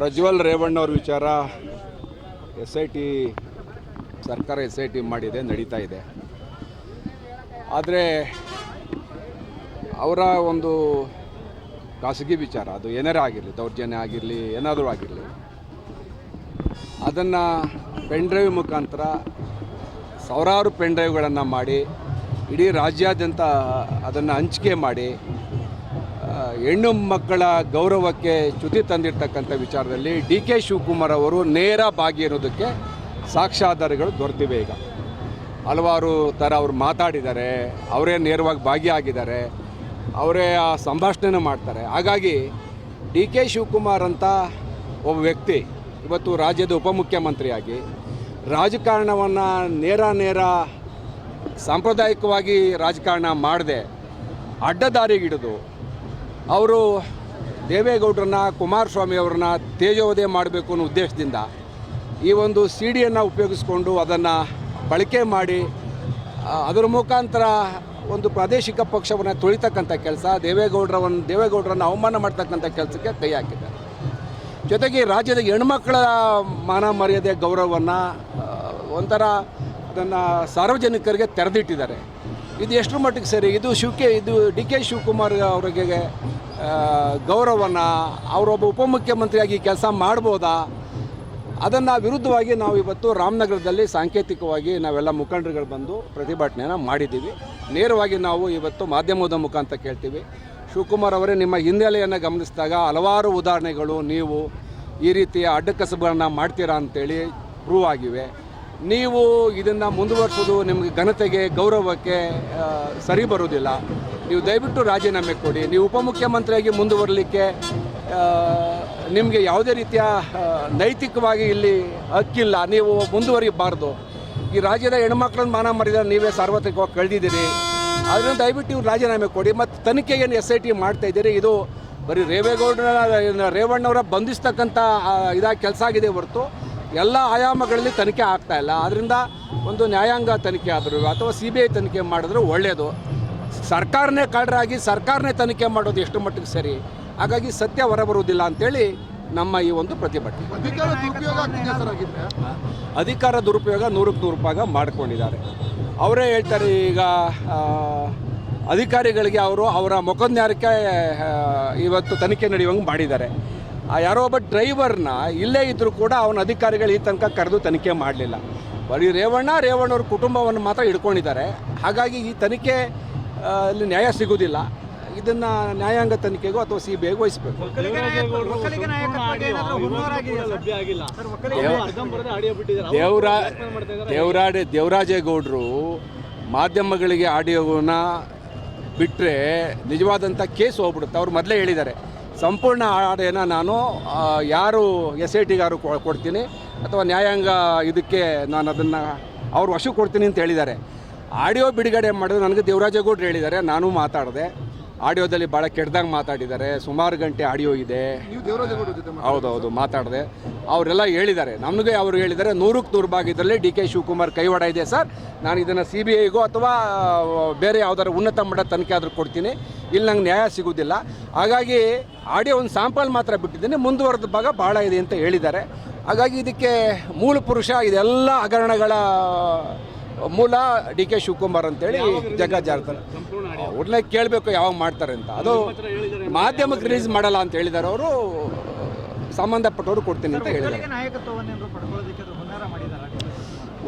ಪ್ರಜ್ವಲ್ ರೇವಣ್ಣವ್ರ ವಿಚಾರ, S I T, ಸರ್ಕಾರ ಎಸ್ ಐ ಟಿ ಮಾಡಿದೆ, ನಡೀತಾ ಇದೆ. ಆದರೆ ಅವರ ಒಂದು ಖಾಸಗಿ ವಿಚಾರ, ಅದು ಏನಾರೇ ಆಗಿರಲಿ, ದೌರ್ಜನ್ಯ ಆಗಿರಲಿ, ಏನಾದರೂ ಆಗಿರಲಿ, ಅದನ್ನು ಪೆನ್ಡ್ರೈವ್ ಮುಖಾಂತರ ಸಾವಿರಾರು ಪೆನ್ಡ್ರೈವ್ಗಳನ್ನು ಮಾಡಿ, ಇಡೀ ರಾಜ್ಯಾದ್ಯಂತ ಅದನ್ನು ಹಂಚಿಕೆ ಮಾಡಿ ಹೆಣ್ಣು ಮಕ್ಕಳ ಗೌರವಕ್ಕೆ ಚ್ಯುತಿ ತಂದಿರ್ತಕ್ಕಂಥ ವಿಚಾರದಲ್ಲಿ ಡಿ ಕೆ ಶಿವಕುಮಾರ್ ಅವರು ನೇರ ಭಾಗಿಯಿರೋದಕ್ಕೆ ಸಾಕ್ಷ್ಯಾಧಾರಗಳು ದೊರೆತಿವೆ ಈಗ. ಹಲವಾರು ಥರ ಅವ್ರು ಮಾತಾಡಿದ್ದಾರೆ, ಅವರೇ ನೇರವಾಗಿ ಭಾಗಿಯಾಗಿದ್ದಾರೆ ಅವರೇ ಆ ಸಂಭಾಷಣೆನೂ ಮಾಡ್ತಾರೆ. ಹಾಗಾಗಿ ಡಿ ಕೆ ಶಿವಕುಮಾರ್ ಅಂತ ಒಬ್ಬ ವ್ಯಕ್ತಿ, ಇವತ್ತು ರಾಜ್ಯದ ಉಪಮುಖ್ಯಮಂತ್ರಿಯಾಗಿ, ರಾಜಕಾರಣವನ್ನು ನೇರ ನೇರ ಸಾಂಪ್ರದಾಯಿಕವಾಗಿ ರಾಜಕಾರಣ ಮಾಡದೆ, ಅಡ್ಡದಾರಿಗಿಡಿದು ಅವರು ದೇವೇಗೌಡರನ್ನ, ಕುಮಾರಸ್ವಾಮಿ ಅವ್ರನ್ನ ತೇಜೋವಧೆ ಮಾಡಬೇಕು ಅನ್ನೋ ಉದ್ದೇಶದಿಂದ ಈ ಒಂದು ಸಿ ಡಿಯನ್ನು ಉಪಯೋಗಿಸ್ಕೊಂಡು ಅದನ್ನು ಬಳಕೆ ಮಾಡಿ ಅದರ ಮುಖಾಂತರ ಒಂದು ಪ್ರಾದೇಶಿಕ ಪಕ್ಷವನ್ನು ತುಳಿತಕ್ಕಂಥ ಕೆಲಸ ದೇವೇಗೌಡರವನ್ನು ದೇವೇಗೌಡರನ್ನು ಅವಮಾನ ಮಾಡ್ತಕ್ಕಂಥ ಕೆಲಸಕ್ಕೆ ಕೈ ಹಾಕಿದ್ದಾರೆ. ಜೊತೆಗೆ ರಾಜ್ಯದ ಹೆಣ್ಮಕ್ಳ ಮಾನ ಮರ್ಯಾದೆ ಗೌರವವನ್ನು ಒಂಥರ ಅದನ್ನು ಸಾರ್ವಜನಿಕರಿಗೆ ತೆರೆದಿಟ್ಟಿದ್ದಾರೆ. ಇದು ಎಷ್ಟರ ಮಟ್ಟಿಗೆ ಸರಿ? ಇದು ಶಿವಕೆ ಇದು ಡಿ ಕೆ ಶಿವಕುಮಾರ್ ಅವರಿಗೆ ಗೌರವನ, ಅವರೊಬ್ಬ ಉಪಮುಖ್ಯಮಂತ್ರಿಯಾಗಿ ಕೆಲಸ ಮಾಡ್ಬೋದಾ? ಅದನ್ನು ವಿರುದ್ಧವಾಗಿ ನಾವು ಇವತ್ತು ರಾಮನಗರದಲ್ಲಿ ಸಾಂಕೇತಿಕವಾಗಿ ನಾವೆಲ್ಲ ಮುಖಂಡರುಗಳು ಬಂದು ಪ್ರತಿಭಟನೆಯನ್ನು ಮಾಡಿದ್ದೀವಿ. ನೇರವಾಗಿ ನಾವು ಇವತ್ತು ಮಾಧ್ಯಮದ ಮುಖಾಂತರ ಕೇಳ್ತೀವಿ. ಶಿವಕುಮಾರ್ ಅವರೇ ನಿಮ್ಮ ಹಿನ್ನೆಲೆಯನ್ನು ಗಮನಿಸಿದಾಗ ಹಲವಾರು ಉದಾಹರಣೆಗಳು ನೀವು ಈ ರೀತಿಯ ಅಡ್ಡಕಸಬುಗಳನ್ನು ಮಾಡ್ತೀರಾ ಅಂತೇಳಿ ಪ್ರೂವ್ ಆಗಿವೆ. ನೀವು ಇದನ್ನು ಮುಂದುವರಿಸೋದು ನಿಮಗೆ ಘನತೆಗೆ, ಗೌರವಕ್ಕೆ ಸರಿ ಬರೋದಿಲ್ಲ ನೀವು ದಯವಿಟ್ಟು ರಾಜೀನಾಮೆ ಕೊಡಿ. ನೀವು ಉಪಮುಖ್ಯಮಂತ್ರಿಯಾಗಿ ಮುಂದುವರಲಿಕ್ಕೆ ನಿಮಗೆ ಯಾವುದೇ ರೀತಿಯ ನೈತಿಕವಾಗಿ ಇಲ್ಲಿ ಹಕ್ಕಿಲ್ಲ. ನೀವು ಮುಂದುವರಿಬಾರ್ದು. ಈ ರಾಜ್ಯದ ಹೆಣ್ಮಕ್ಳನ್ನ ಮಾನ ಮರ್ಯಾದೆ ನೀವೇ ಸಾರ್ವತ್ರಿಕವಾಗಿ ಕಳೆದಿದ್ದೀರಿ. ಅದರಿಂದ ದಯವಿಟ್ಟು ನೀವು ರಾಜೀನಾಮೆ ಕೊಡಿ. ಮತ್ತು ತನಿಖೆಗೇನು ಎಸ್ ಐ ಟಿ ಮಾಡ್ತಾ ಇದ್ದೀರಿ? ಇದು ಬರೀ ರೇವೇಗೌಡರ ರೇವಣ್ಣವರ ಬಂಧಿಸ್ತಕ್ಕಂಥ ಇದಾಗಿ ಕೆಲಸ ಆಗಿದೆ ಹೊರತು. ಎಲ್ಲ ಆಯಾಮಗಳಲ್ಲಿ ತನಿಖೆ ಆಗ್ತಾ ಇಲ್ಲ. ಅದರಿಂದ ಒಂದು ನ್ಯಾಯಾಂಗ ತನಿಖೆ ಆದರೂ ಅಥವಾ ಸಿ ಬಿ ಐ ತನಿಖೆ ಮಾಡಿದ್ರೆ ಒಳ್ಳೆಯದು ಸರ್ಕಾರನೇ ಕಳ್ಳರಾಗಿ ಸರ್ಕಾರನೇ ತನಿಖೆ ಮಾಡೋದು ಎಷ್ಟು ಮಟ್ಟಿಗೆ ಸರಿ? ಹಾಗಾಗಿ ಸತ್ಯ ಹೊರಬರುವುದಿಲ್ಲ ಅಂತೇಳಿ ನಮ್ಮ ಈ ಒಂದು ಪ್ರತಿಭಟನೆ. ಅಧಿಕಾರ ದುರುಪಯೋಗ ನೂರಕ್ಕೆ ನೂರು ರೂಪಾಯಿ ಮಾಡ್ಕೊಂಡಿದ್ದಾರೆ. ಅವರೇ ಹೇಳ್ತಾರೆ ಈಗ ಅಧಿಕಾರಿಗಳಿಗೆ ಅವರು ಅವರ ಮೊಕದ್ನ್ಯಾರಕ್ಕೆ ಇವತ್ತು ತನಿಖೆ ನಡೆಯುವಂಗೆ ಮಾಡಿದ್ದಾರೆ. ಆ ಯಾರೋ ಒಬ್ಬ ಡ್ರೈವರ್ನ ಇಲ್ಲೇ ಇದ್ದರೂ ಕೂಡ ಅವನ ಅಧಿಕಾರಿಗಳು ಈ ತನಕ ಕರೆದು ತನಿಖೆ ಮಾಡಲಿಲ್ಲ. ಬರೀ ರೇವಣ್ಣ ರೇವಣ್ಣವ್ರ ಕುಟುಂಬವನ್ನು ಮಾತ್ರ ಹಿಡ್ಕೊಂಡಿದ್ದಾರೆ. ಹಾಗಾಗಿ ಈ ತನಿಖೆ ಅಲ್ಲಿ ನ್ಯಾಯ ಸಿಗೋದಿಲ್ಲ ಇದನ್ನು ನ್ಯಾಯಾಂಗ ತನಿಖೆಗೂ ಅಥವಾ ಸಿ ಬಿ ಐಗೂ ವಹಿಸಬೇಕು ದೇವರಾಡೆ ದೇವರಾ ದೇವರಾಜೇಗೌಡರು ಮಾಧ್ಯಮಗಳಿಗೆ ಆಡಿಯೋನ ಬಿಟ್ಟರೆ ನಿಜವಾದಂಥ ಕೇಸ್ ಹೋಗ್ಬಿಡುತ್ತೆ. ಅವ್ರು ಮೊದಲೇ ಹೇಳಿದ್ದಾರೆ. ಸಂಪೂರ್ಣ ಆಡಿಯೋನ ನಾನು ಯಾರು ಎಸ್ ಐ ಟಿಗಾರು ಕೊಡ್ತೀನಿ ಅಥವಾ ನ್ಯಾಯಾಂಗ ಇದಕ್ಕೆ ನಾನು ಅದನ್ನು ಅವ್ರ ವಶಕ್ಕೆ ಕೊಡ್ತೀನಿ ಅಂತ ಹೇಳಿದ್ದಾರೆ. ಆಡಿಯೋ ಬಿಡುಗಡೆ ಮಾಡಿದ್ರೆ ನನಗೆ ದೇವರಾಜೇಗೌಡರು ಹೇಳಿದ್ದಾರೆ ನಾನು ಮಾತಾಡಿದೆ. ಆಡಿಯೋದಲ್ಲಿ ಭಾಳ ಕೆಟ್ಟದಾಗಿ ಮಾತಾಡಿದ್ದಾರೆ ಸುಮಾರು ಗಂಟೆ ಆಡಿಯೋ ಇದೆ. ಹೌದೌದು ಮಾತಾಡಿದೆ. ಅವರೆಲ್ಲ ಹೇಳಿದ್ದಾರೆ. ನಮಗೆ ಅವರು ಹೇಳಿದ್ದಾರೆ ನೂರಕ್ಕೆ ನೂರು ಭಾಗ ಇದರಲ್ಲಿ ಡಿ ಕೆ ಶಿವಕುಮಾರ್ ಕೈವಾಡ ಇದೆ ಸರ್. ನಾನು ಇದನ್ನು ಸಿ ಬಿ ಐಗೋ ಅಥವಾ ಬೇರೆ ಯಾವುದಾದ್ರು ಉನ್ನತ ಮಟ್ಟ ತನಿಖೆ ಆದರೂ ಕೊಡ್ತೀನಿ. ಇಲ್ಲಿ ನಂಗೆ ನ್ಯಾಯ ಸಿಗೋದಿಲ್ಲ. ಹಾಗಾಗಿ ಆಡಿಯೋ ಒಂದು ಸ್ಯಾಂಪಲ್ ಮಾತ್ರ ಬಿಟ್ಟಿದ್ದೀನಿ ಮುಂದುವರೆದ ಭಾಗ ಭಾಳ ಇದೆ ಅಂತ ಹೇಳಿದ್ದಾರೆ. ಹಾಗಾಗಿ ಇದಕ್ಕೆ ಮೂಲ ಪುರುಷ ಇದೆಲ್ಲ ಹಗರಣಗಳ ಮೂಲ ಡಿ ಕೆ ಶಿವಕುಮಾರ್ ಅಂತೇಳಿ ಜಗ ಜಾರ್ತಾರೆ ಅವ್ರನ್ನೇ ಕೇಳಬೇಕು ಯಾವಾಗ ಮಾಡ್ತಾರೆ ಅಂತ. ಅದು ಮಾಧ್ಯಮಕ್ಕೆ ರಿಲೀಸ್ ಮಾಡಲ್ಲ ಅಂತ ಹೇಳಿದ್ದಾರೆ ಅವರು. ಸಂಬಂಧಪಟ್ಟವರು ಕೊಡ್ತೀನಿ ಅಂತ ಹೇಳಿದ್ದಾರೆ.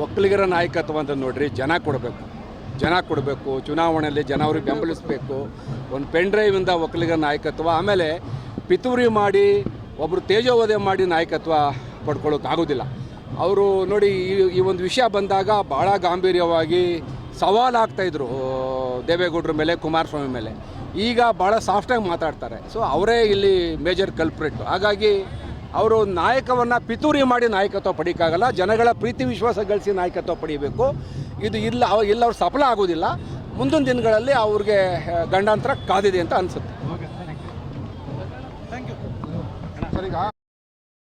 ಒಕ್ಕಲಿಗರ ನಾಯಕತ್ವ ಅಂತ ನೋಡ್ರಿ ಜನ ಕೊಡಬೇಕು. ಜನ ಕೊಡಬೇಕು, ಚುನಾವಣೆಯಲ್ಲಿ ಜನ ಅವ್ರಿಗೆ ಬೆಂಬಲಿಸಬೇಕು, ಒಂದು ಪೆನ್ ಡ್ರೈವಿಂದ ಒಕ್ಕಲಿಗರ ನಾಯಕತ್ವ, ಆಮೇಲೆ ಪಿತೂರಿ ಮಾಡಿ ಒಬ್ಬರು ತೇಜೋವಧೆ ಮಾಡಿ ನಾಯಕತ್ವ ಪಡ್ಕೊಳ್ಳೋಕ್ಕಾಗೋದಿಲ್ಲ ಅವರು ನೋಡಿ ಈ ಈ ಒಂದು ವಿಷಯ ಬಂದಾಗ ಭಾಳ ಗಾಂಭೀರ್ಯವಾಗಿ ಸವಾಲು ಆಗ್ತಾಯಿದ್ರು ದೇವೇಗೌಡರ ಮೇಲೆ, ಕುಮಾರಸ್ವಾಮಿ ಮೇಲೆ. ಈಗ ಭಾಳ ಸಾಫ್ಟಾಗಿ ಮಾತಾಡ್ತಾರೆ. ಸೊ ಅವರೇ ಇಲ್ಲಿ ಮೇಜರ್ ಕಲ್ಪ್ರೇಟ್ ಹಾಗಾಗಿ ಅವರು ನಾಯಕವನ್ನು ಪಿತೂರಿ ಮಾಡಿ ನಾಯಕತ್ವ ಪಡೀಕಾಗಲ್ಲ ಜನಗಳ ಪ್ರೀತಿ ವಿಶ್ವಾಸ ಗಳಿಸಿ ನಾಯಕತ್ವ ಪಡಿಬೇಕು. ಇದು ಇಲ್ಲ ಇಲ್ಲ ಅವ್ರು ಸಫಲ ಆಗೋದಿಲ್ಲ. ಮುಂದಿನ ದಿನಗಳಲ್ಲಿ ಅವ್ರಿಗೆ ಗಂಡಾಂತರ ಕಾದಿದೆ ಅಂತ ಅನಿಸುತ್ತೆ.